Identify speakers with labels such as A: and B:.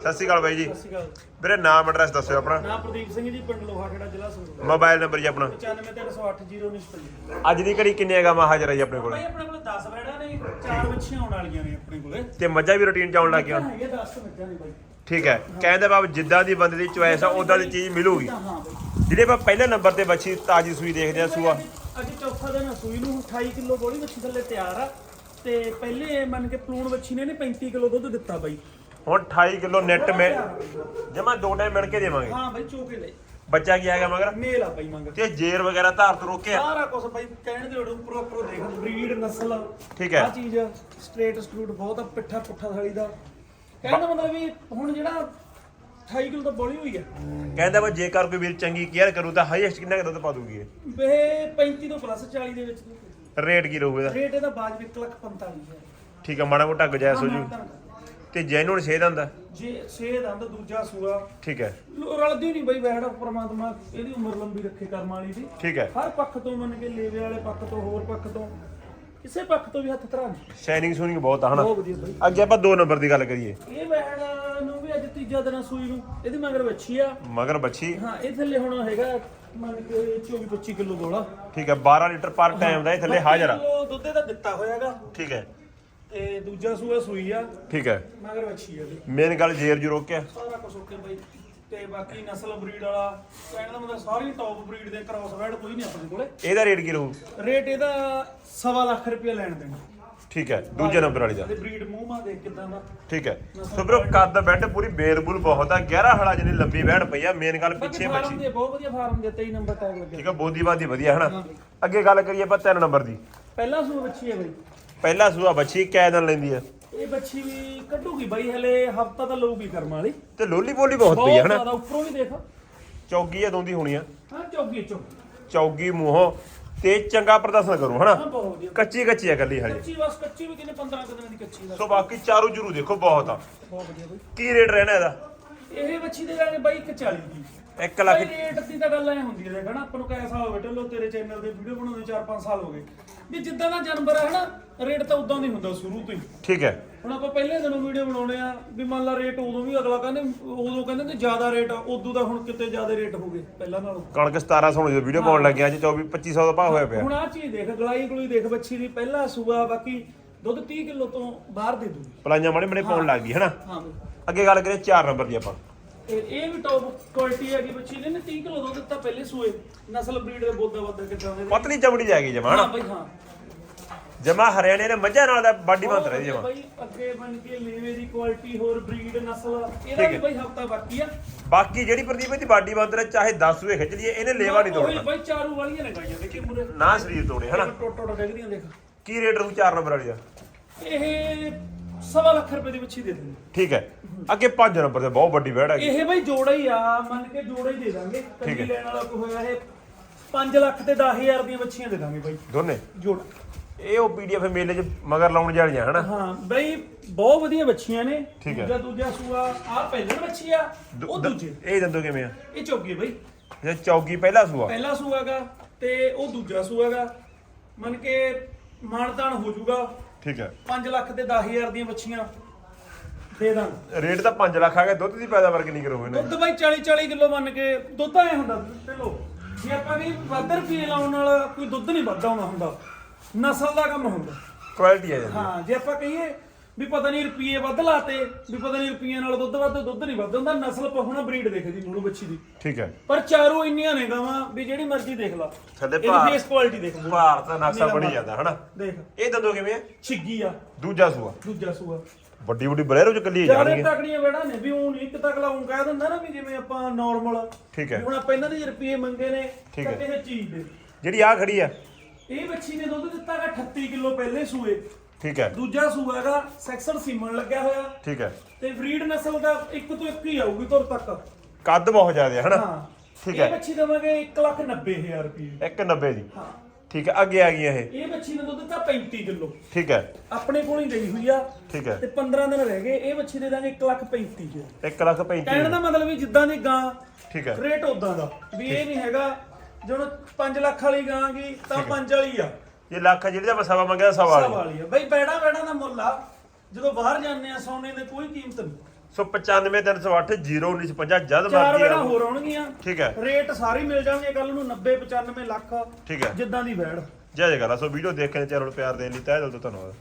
A: ਸਤਿ ਸ਼੍ਰੀ ਅਕਾਲ ਬਾਈ ਜੀ।
B: ਸਤਿ ਸ਼੍ਰੀ ਅਕਾਲ।
A: ਵੀਰੇ ਨਾਮ ਐਡਰੈਸ ਦੱਸਿਓ ਆਪਣਾ।
B: ਨਾਮ ਪ੍ਰਦੀਪ ਸਿੰਘ ਜੀ ਪਿੰਡ ਲੋਹਾ ਖੇੜਾ ਜ਼ਿਲ੍ਹਾ ਸੰਗਰੂਰ।
A: ਮੋਬਾਈਲ ਨੰਬਰ ਜੀ ਆਪਣਾ।
B: 953080
A: ਅੱਜ ਦੀ ਘੜੀ ਕਿੰਨੀਆਂ ਗਾਵਾਂ ਹਾਜ਼ਰ ਹੈ ਜੀ ਆਪਣੇ ਕੋਲ?
B: ਭਾਈ ਆਪਣੇ ਕੋਲ 10 ਬੈੜਾਂ ਨੇ ਚਾਰ ਮੱਛੀਆਂ ਆਉਣ ਵਾਲੀਆਂ ਨੇ ਆਪਣੇ ਕੋਲੇ।
A: ਤੇ ਮੱਝਾਂ ਵੀ ਰੂਟੀਨ ਚ ਆਉਣ ਲੱਗ ਗਈਆਂ।
B: ਹੈਗੇ 10 ਮੱਝਾਂ ਨੇ ਬਾਈ।
A: ਠੀਕ ਹੈ। ਕਹਿੰਦੇ ਬਾਬ ਜਿੱਦਾਂ ਦੀ ਬੰਦੇ ਦੀ ਚੁਆਇਸ ਆ ਉਦਾਂ ਦੀ ਚੀਜ਼ ਮਿਲੂਗੀ।
B: ਹਾਂ ਬਾਈ।
A: ਜਿਹੜੇ ਆਪਾਂ ਪਹਿਲੇ ਨੰਬਰ ਤੇ ਬੱਚੀ ਤਾਜੀ ਸੂਈ ਦੇਖਦੇ ਆ ਸੂਆ।
B: ਅੱਜ ਚੌਥਾ ਦਿਨ ਆ ਸੂਈ ਨੂੰ 28 ਕਿਲੋ ਬੋਲੀ ਮੱਛੀ ਥੱਲੇ ਤਿਆਰ ਆ। ਤੇ ਪਹਿਲੇ ਮੰਨ ਕੇ ਪਲੂਣ ਮੱਛੀ ਨੇ ਨੇ 35 ਕਿਲੋ ਦੁੱਧ ਦਿੱਤਾ ਬਾਈ।
A: ਹੁਣ 28 ਕਿਲੋ ਨੈਟ ਮੇ ਜਮਾ ਦੋ ਟਾਈਮ ਮਿਣ ਕੇ ਦੇਵਾਂਗੇ।
B: ਹਾਂ ਬਾਈ ਚੋਕੇ ਲੈ।
A: ਬੱਚਾ ਕੀ ਆਗਾ ਮਗਰ?
B: ਮੇਲ ਆ ਬਾਈ ਮੰਗ
A: ਤੇ ਜੇਰ ਵਗੈਰਾ ਧਾਰ ਤੋਂ ਰੋਕਿਆ
B: ਸਾਰਾ ਕੁਝ ਬਾਈ ਕਹਿਣ ਦੇ ਉੱਪਰ ਉੱਪਰ ਦੇਖ ਬਰੀਡ ਨਸਲ
A: ਠੀਕ ਹੈ।
B: ਆ ਚੀਜ਼ ਸਟ੍ਰੇਟ ਸਟਰੂਟ ਬਹੁਤ ਆ ਪਿੱਠਾ ਪੁੱਠਾ ਥਾਲੀ ਦਾ। ਕਹਿਣ ਦਾ ਮਤਲਬ ਵੀ ਹੁਣ ਜਿਹੜਾ 28 ਕਿਲੋ ਤਾਂ ਬੋਲੀ ਹੋਈ ਆ।
A: ਕਹਿੰਦਾ ਵਾ ਜੇਕਰ ਕੋਈ ਵੀਰ ਚੰਗੀ ਕੇਅਰ ਕਰੂ ਤਾਂ ਹਾਈਐਸਟ ਕਿੰਨਾ ਕੁ ਦੁੱਧ ਪਾ ਦੂਗੀ ਇਹ?
B: ਵੇ 35 ਤੋਂ ਪਲੱਸ 40 ਦੇ ਵਿੱਚ।
A: ਰੇਟ ਕੀ ਰਹੂ ਇਹਦਾ?
B: ਰੇਟ ਇਹਦਾ ਬਾਜ 1 ਲੱਖ 45
A: ਠੀਕ ਆ ਮਾੜਾ ਮੋਟਾ ਗੁਜਾਇਸ਼ ਹੋ ਜੂ। ਤੇ ਜੈਨੂਨ ਛੇ ਦਾ ਹੁੰਦਾ
B: ਜੇ 6 ਦੰਦ ਦੂਜਾ ਸੂਆ।
A: ਠੀਕ ਹੈ।
B: ਲੋ- ਰਲਦੀ ਨਹੀਂ ਬਈ ਵੈੜ ਪ੍ਰਮਾਤਮਾ ਇਹਦੀ ਉਮਰ ਲੰਬੀ ਰੱਖੇ ਕਰਮ ਵਾਲੀ ਦੀ।
A: ਠੀਕ ਹੈ।
B: ਹਰ ਪੱਖ ਤੋਂ ਮੰਨ ਕੇ ਲੇਵੇ ਵਾਲੇ ਪੱਖ ਤੋਂ ਹੋਰ ਪੱਖ ਤੋਂ ਕਿਸੇ ਪੱਖ ਤੋਂ ਵੀ ਹੱਥ ਧਰਾ
A: ਸ਼ਾਈਨਿੰਗ ਸੂਨਿੰਗ ਬਹੁਤ ਆ ਹਨਾ?
B: ਬਹੁਤ ਵਧੀਆ ਬਈ।
A: ਅੱਗੇ ਆਪਾਂ ਦੋ ਨੰਬਰ ਦੀ ਗੱਲ ਕਰੀਏ।
B: ਇਹ ਵੈੜ ਨੂੰ ਵੀ ਅੱਜ ਤੀਜਾ ਦਿਨ ਆ ਸੂਈ ਨੂੰ। ਇਹਦੀ ਮਗਰ ਵੱਛੀ ਆ।
A: ਮਗਰ ਬੱਚੀ
B: ਹਾਂ ਇਹ ਥੱਲੇ ਹੁਣ ਹੈਗਾ ਮੰਨ ਕੇ 24 25 ਕਿਲੋ ਦੋਲਾ
A: ਠੀਕ ਹੈ 12 ਲੀਟਰ ਪਰ ਟਾਈਮ ਦਾ ਇਹ ਥੱਲੇ ਹਾਜ਼ਰ ਆ।
B: ਕਿਲੋ ਦੁੱਧ ਦਾ ਦਿੱਤਾ ਹੋਇਆਗਾ।
A: ਠੀਕ ਹੈ।
B: ਤੇ ਦੂਜਾ ਸੂਆ ਸੂਈ ਆ।
A: ਠੀਕ ਹੈ।
B: ਮਗਰ ਵੱਛੀ ਆ ਇਹਦੀ।
A: ਮੇਨ ਗੱਲ ਜੇਰ ਜੂ ਰੋਕਿਆ।
B: ਸਾਰਾ ਕੁਝ ਓਕੇ ਬਾਈ। ਤੇ ਬਾਕੀ ਨਸਲ ਬਰੀਡ ਵਾਲਾ ਕਹਿਣ ਦਾ ਮਤਲਬ ਸਾਰੀ ਟੌਪ ਬਰੀਡ ਦੇ ਕ੍ਰਾਸ ਵੈਡ ਕੋਈ ਨਹੀਂ ਆਪਣੇ ਕੋਲੇ।
A: ਇਹਦਾ ਰੇਟ ਕੀ ਰਹੂ?
B: ਰੇਟ ਇਹਦਾ ਸਵਾ ਲੱਖ ਰੁਪਏ ਲੈਣ ਦੇਣਾ।
A: ਠੀਕ ਹੈ ਦੂਜੇ ਨੰਬਰ ਵਾਲੀ ਦਾ।
B: ਤੇ ਬਰੀਡ ਮੂੰਹ ਮਾ ਦੇਖ ਕਿਦਾਂ ਦਾ।
A: ਠੀਕ ਹੈ। ਸੋ ਬਰੋ ਕੱਦ ਬੈੱਡ ਪੂਰੀ ਬੇਰਬੁਲ ਬਹੁਤ ਆ। 11 ਹਲਾ ਜਿਹਨੇ ਲੰਬੀ ਬੈਠ ਪਈ ਆ ਮੇਨ ਗੱਲ
B: ਬਾਕੀ
A: ਪਿੱਛੇ
B: ਫਾਰਮ
A: ਬੱਚੀ
B: ਦੇ ਬਹੁਤ ਵਧੀਆ ਫਾਰਮ ਦੇ 23 ਨੰਬਰ ਟੈਗ ਲੱਗਿਆ
A: ਠੀਕ ਆ ਬੋਦੀਵਾਦੀ ਵਧੀਆ ਹਨਾ ਅੱਗੇ ਗੱਲ ਕਰੀਏ ਆਪਾਂ ਤਿੰਨ ਨੰਬਰ ਦੀ।
B: ਪਹਿਲਾ ਸੂਆ ਬੱਚੀ ਹੈ ਬਾਈ।
A: ਪਹਿਲਾ ਸੂਆ ਬੱਚੀ ਕੈ ਦਿਨ ਲੈਂਦੀ ਆ?
B: ਇਹ ਬੱਚੀ ਵੀ ਕੱਢੂਗੀ ਬਾਈ ਹਲੇ ਹਫਤਾ ਤਾਂ ਲਊਗੀ ਕਰਮ ਵਾਲੀ।
A: ਤੇ ਲੋਲੀ ਬੋਲੀ ਬਹੁਤ ਪਈ ਆ
B: ਬਹੁਤ
A: ਹਨਾ?
B: ਜ਼ਿਆਦਾ ਉੱਪਰੋਂ ਵੀ ਦੇਖ।
A: ਚੌਗੀ ਆ ਦੋਂਦੀ ਹੋਣੀ ਆ।
B: ਹਾਂ ਚੌਗੀ ਚੌਗੀ।
A: ਚੌਗੀ ਮੂੰਹੋਂ ਤੇ ਚੰਗਾ ਪ੍ਰਦਰਸ਼ਨ ਕਰੂ ਹਨਾ?
B: ਹਾਂ ਬਹੁਤ ਵਧੀਆ।
A: ਕੱਚੀ ਕੱਚੀ ਆ ਗੱਲੀ ਹਲੇ।
B: ਕੱਚੀ ਬਸ ਕੱਚੀ ਵੀ ਕਿਨੇ 15 ਕੁ ਦਿਨਾਂ ਦੀ ਕੱਚੀ ਦਾ
A: ਸੋ ਬਾਕੀ ਚਾਰੂ ਜਰੂ ਦੇਖੋ ਬਹੁਤ ਆ।
B: ਬਹੁਤ ਵਧੀਆ ਬਾਈ।
A: ਕੀ ਰੇਟ ਰਹਿਣਾ ਇਹਦਾ?
B: ਇਹ ਬੱਚੀ ਦੇ ਜਾਣੇ ਬਾਈ 140 ਦੀ।
A: 1 ਲੱਖ
B: ਬਾਈ ਰੇਟ ਦੀ ਤਾਂ ਗੱਲ ਐ ਹੁੰਦੀ ਹੈ ਦੇਖ ਹਨਾ ਆਪਾਂ ਨੂੰ ਕਈ ਸਾਲ ਹੋ ਗਏ ਢਿੱਲੋਂ ਤੇਰੇ ਚੈਨਲ ਤੇ ਵੀਡੀਓ ਬਣਾਉਂਦੇ 4-5 ਸਾਲ ਹੋ ਗਏ। ਵੀ ਜਿੱਦਾਂ ਦਾ ਜਾਨਵਰ ਹੈ ਹਨਾ ਰੇਟ ਤਾਂ ਉਦਾਂ ਦੀ ਹੁੰਦਾ ਸ਼ੁਰੂ ਤੋਂ ਹੀ।
A: ਠੀਕ ਹੈ।
B: ਹੁਣ ਆਪਾਂ ਪਹਿਲੇ ਦਿਨੋਂ ਵੀਡੀਓ ਬਣਾਉਣੇ ਆ ਵੀ ਮੰਨ ਲਾ ਰੇਟ ਉਦੋਂ ਵੀ ਅਗਲਾ ਕਹਿੰਦੇ ਉਦੋਂ ਕਹਿੰਦੇ ਨੇ ਜ਼ਿਆਦਾ ਰੇਟ ਆ ਉਦੋਂ ਦਾ ਹੁਣ ਕਿਤੇ ਜ਼ਿਆਦਾ ਰੇਟ ਹੋ ਗਏ ਪਹਿਲਾਂ ਨਾਲੋਂ।
A: ਕਣਕ 1700 ਨੂੰ ਜਦੋਂ ਵੀਡੀਓ ਪਾਉਣ ਲੱਗਿਆ ਅੱਜ 24 2500 ਦਾ ਭਾਅ ਹੋਇਆ ਪਿਆ।
B: ਹੁਣ ਆ ਚੀਜ਼ ਦੇਖ ਗਲਾਈ ਗਲੂਈ ਦੇਖ ਬੱਚੀ ਦੀ ਪਹਿਲਾ ਸੂਆ ਬਾਕੀ ਦੁੱਧ 30 ਕਿਲੋ ਤੋਂ ਬਾਹਰ ਦੇ ਦੂਗੀ।
A: ਪਲਾਈਆਂ ਮਾੜੇ ਮਾੜੇ ਪਾਉਣ ਲੱਗ ਗਈ ਹਨਾ?
B: ਹਾਂ
A: ਅੱਗੇ ਗੱਲ ਕਰੀਏ 4 ਨੰਬਰ ਦੀ ਆਪਾਂ।
B: ਇਹ ਇਹ ਵੀ ਟੌਪ ਕੁਆਲਿਟੀ ਹੈਗੀ ਬੱਚੀ ਨੇ 30 ਕਿਲੋ ਦੁੱਧ ਦਿੱਤਾ ਪਹਿਲੇ ਸੂਏ। ਨਸਲ ਬਰੀਡ ਦੇ ਬੋਦਾ ਬੋਦਾ ਕਿਦਾਂ ਦੇ
A: ਪਤਲੀ ਚਮੜੀ ਜਾਏਗੀ ਜਮਾ
B: ਹਾਂ
A: ਹਨਾ
B: ਬਈ ਹਾਂ।
A: ਜਮਾ ਹਰਿਆਣੇ ਨੇ ਮੱਝਾਂ ਨਾਲ ਦਾ ਬਾਡੀ ਬੰਦ ਰਹੀ ਜਮਾ।
B: ਬਈ ਅੱਗੇ ਬਣ ਕੇ ਲੇਵੇ ਦੀ ਕੁਆਲਿਟੀ ਹੋਰ ਬਰੀਡ ਨਸਲ ਇਹਦਾ ਵੀ ਬਈ ਹਫਤਾ ਬਾਕੀ ਆ।
A: ਬਾਕੀ ਜਿਹੜੀ ਪ੍ਰਦੀਪ ਦੀ ਬਾਡੀ ਬੰਦ ਰਹੇ ਚਾਹੇ 10 ਵੇ ਖਿੱਚ ਲਈਏ ਇਹਨੇ ਲੇਵਾ ਨਹੀਂ ਤੋੜਨਾ।
B: ਬਈ ਚਾਰੂ ਵਾਲੀਆਂ ਨੇ ਗਾਈਆਂ ਦੇਖੀ ਮੁਰੇ।
A: ਨਾ ਸਰੀਰ ਤੋੜੇ ਹਨਾ?
B: ਟੋਟ ਟੋਟ ਡਿੱਗਦੀਆਂ ਦੇਖ।
A: ਕੀ ਰੇਟ ਰਹੂ 4 ਨੰਬਰ ਵਾਲੀ ਦਾ?
B: ਇਹ ਸਵਾ ਲੱਖ ਰੁਪਏ ਦੀ ਬੱਚੀ ਦੇ ਦਿੰਦੇ।
A: ਠੀਕ ਹੈ। ਅੱਗੇ 5 ਨੰਬਰ ਤੇ ਬਹੁਤ ਵੱਡੀ ਵੈੜ ਹੈਗੀ
B: ਇਹ ਬਈ ਜੋੜਾ ਹੀ ਆ ਮੰਨ ਕੇ ਜੋੜਾ ਹੀ ਦੇ ਦਾਂਗੇ। ਕੱਲੀ ਲੈਣ ਵਾਲਾ ਕੋਈ ਹੋਇਆ ਇਹ 5 ਲੱਖ ਤੇ 10000 ਦੀਆਂ ਬੱਚੀਆਂ ਦੇ ਦਾਂਗੇ ਬਾਈ।
A: ਦੋਨੇ?
B: ਜੋੜਾ।
A: ਇਹ ਉਹ ਪੀਡੀਐਫ ਮੇਲੇ 'ਚ ਮਗਰ ਲਾਉਣ ਜਾਲੀਆਂ ਹਨਾ?
B: ਹਾਂ ਬਈ ਬਹੁਤ ਵਧੀਆ ਬੱਚੀਆਂ ਨੇ। ਦੂਜਾ ਦੂਜਾ ਸੂਆ ਆ ਪਹਿਲਣ ਬੱਚੀ ਆ ਉਹ ਦੂਜੇ।
A: ਇਹ ਦੰਦੋ ਕਿਵੇਂ ਆ?
B: ਇਹ ਚੌਗੀ ਬਈ।
A: ਇਹ ਚੌਗੀ ਪਹਿਲਾ ਸੂਆ।
B: ਪਹਿਲਾ ਸੂਆਗਾ ਤੇ ਉਹ ਦੂਜਾ ਸੂਆਗਾ ਮੰਨ ਕੇ ਮਾਨਤਾਨ ਹੋ ਜਾਊਗਾ।
A: ਠੀਕ ਹੈ।
B: 5 ਲੱਖ ਤੇ 10000 ਦੀਆਂ ਬੱਚੀਆਂ ਦੇ ਦਾਂਗੇ
A: ਰੇਟ ਤਾਂ 5 ਲੱਖ ਆ ਗਿਆ ਦੁੱਧ ਦੀ ਪੈਦਾਵਾਰ ਕਿੰਨੀ ਕਰੋਗੇ ਨੇ
B: ਦੁੱਧ ਬਾਈ 40 40 ਕਿਲੋ ਮੰਨ ਕੇ ਦੁੱਧ ਐ ਹੁੰਦਾ ਚਲੋ ਜੇ ਆਪਾਂ ਵੀ ਵੱਧ ਰੁਪਏ ਲਾਉਣ ਨਾਲ ਕੋਈ ਦੁੱਧ ਨਹੀਂ ਵੱਧ ਆਉਣਾ ਹੁੰਦਾ ਨਸਲ ਦਾ ਕੰਮ ਹੁੰਦਾ।
A: ਕੁਆਲਿਟੀ ਆ ਜਾਂਦੀ
B: ਹਾਂ ਜੇ ਆਪਾਂ ਕਹੀਏ ਵੀ ਪਤਾ ਨਹੀਂ ਰੁਪਏ ਵੱਧ ਲਾਤੇ ਵੀ ਪਤਾ ਨਹੀਂ ਰੁਪਈਆਂ ਨਾਲ ਦੁੱਧ ਵੱਧ ਦੁੱਧ ਨਹੀਂ ਵੱਧ ਹੁੰਦਾ ਨਸਲ ਪਹੁਣਾ ਬਰੀਡ ਦੇਖ ਜੀ ਮੂਣੂ ਬੱਚੀ ਦੀ।
A: ਠੀਕ ਹੈ।
B: ਪਰ ਚਾਰੋਂ ਇੰਨੀਆਂ ਨੇ ਗਾਵਾਂ ਵੀ ਜਿਹੜੀ ਮਰਜ਼ੀ ਦੇਖ ਲਾ।
A: ਥੱਲੇ ਭਾਰ
B: ਫੇਸ ਕੁਆਲਿਟੀ ਦੇਖ ਮੂੰਹ।
A: ਭਾਰ ਦਾ ਨਕਸ਼ਾ ਬਣੀ ਜਾਂਦਾ ਹਨਾ?
B: ਦੇਖ।
A: ਇਹ ਦੰਦੋ ਕਿਵੇਂ ਆ?
B: ਛਿੱਗੀ ਆ।
A: ਦੂਜਾ ਸੂਆ।
B: ਦੂਜਾ ਸੂਆ।
A: ਵੱਡੀ ਵੱਡੀ ਬਲੇਰੋ ਚ ਕੱਲੀ ਜਾਣਗੇ।
B: ਤਕੜੀਆਂ ਵੇੜਾ ਨੇ ਵੀ ਉਹ ਨਹੀਂ ਇੱਕ ਤਕਲਾ ਉਹ ਕਹਿ ਦਿੰਦਾ ਨਾ ਵੀ ਜਿਵੇਂ ਆਪਾਂ ਨਾਰਮਲ
A: ਠੀਕ ਹੈ।
B: ਹੁਣ ਆਪਾਂ ਇਹਨਾਂ ਦੇ ਰੁਪਏ ਮੰਗੇ ਨੇ ਤਾਂ। ਕਿਸੇ ਚੀਜ਼ ਦੇ।
A: ਜਿਹੜੀ ਆ ਖੜੀ ਆ।
B: ਇਹ ਬੱਚੀ ਨੇ ਦੁੱਧ ਦਿੱਤਾਗਾ 38 ਕਿਲੋ ਪਹਿਲੇ ਸੂਏ।
A: ਠੀਕ ਹੈ।
B: ਦੂਜਾ ਸੂਆ ਹੈਗਾ ਸੈਕਸਨ ਸੀਮਨ ਲੱਗਿਆ ਹੋਇਆ।
A: ਠੀਕ ਹੈ।
B: ਤੇ ਫਰੀਡ ਨਸਲ ਦਾ ਇੱਕ ਤੋਂ ਇੱਕ ਹੀ ਆਊਗੀ ਤੁਰ ਤੱਕ।
A: ਕੱਦ ਬਹੁਤ ਜ਼ਿਆਦਾ ਹੈ ਹਨਾ?
B: ਹਾਂ।
A: ਠੀਕ
B: ਇਹ
A: ਹੈ।
B: ਬੱਚੀ ਦੇਵਾਂਗੇ 1 ਲੱਖ 90 ਹਜ਼ਾਰ ਰੁਪਏ।
A: 190 ਦੀ
B: ਹਾਂ।
A: ਠੀਕ ਹੈ ਅੱਗੇ ਆ ਗਈਆਂ ਇਹ।
B: ਇਹ ਬੱਚੀ ਨੇ ਦੁੱਧ ਦਿੱਤਾ 35 ਕਿਲੋ।
A: ਠੀਕ ਹੈ।
B: ਆਪਣੇ ਕੋਲ ਹੀ ਗਈ ਹੋਈ ਆ।
A: ਠੀਕ ਹੈ।
B: ਤੇ 15 ਦਿਨ ਰਹਿ ਗਏ ਇਹ ਬੱਚੀ ਦੇ ਦਾਂਗੇ 1 ਲੱਖ 35 ਹਜ਼ਾਰ।
A: 1 ਲੱਖ 35
B: ਕਹਿਣ ਦਾ ਮਤਲਬ ਵੀ ਜਿੱਦਾਂ ਦੀ ਗਾਂ
A: ਠੀਕ ਹੈ।
B: ਰੇਟ ਉਦਾਂ ਦਾ। ਵੀ ਇਹ ਨਹੀਂ ਹੈਗਾ ਜਦੋਂ 5 ਲੱਖ ਵਾਲੀ ਗਾਂ ਗਈ ਤਾਂ 5 ਵਾਲੀ ਆ।
A: ਇਹ ਲੱਖ ਜਿਹੜੀ ਦਾ ਸਵਾ ਮੰਗਿਆ ਸਵਾ
B: ਸਭ
A: ਵਾਲੀ
B: ਵਾਲੀ ਆ। ਬਈ ਬੈੜਾ ਬੈੜਾ ਦਾ ਮੁੱਲ ਆ। ਜਦੋਂ ਬਾਹਰ ਜਾਂਦੇ ਆ ਸੋਨੇ ਦੀ ਕੋਈ ਕੀਮਤ ਨਹੀਂ।
A: ਸੋ 95308 0950 ਜਦ
B: ਚਾਰ
A: ਮਰਜ਼ੀ
B: ਬੈੜਾ
A: ਆਓ।
B: ਹੋਰ ਆਉਣਗੀਆਂ।
A: ਠੀਕ ਹੈ।
B: ਰੇਟ ਸਾਰੇ ਮਿਲ ਜਾਣਗੇ ਕੱਲ ਨੂੰ 90 95 ਲੱਖ।
A: ਠੀਕ ਹੈ।
B: ਜਿੱਦਾਂ ਦੀ ਬੈੜ।
A: ਜੈ ਜੈ ਕਰਾ ਸੋ ਵੀਡੀਓ ਦੇਖ ਕੇ ਚੈਨਲ ਨੂੰ ਪਿਆਰ ਦੇਣ ਲਈ ਤਹਿ ਦਿਲ ਤੋਂ ਧੰਨਵਾਦ।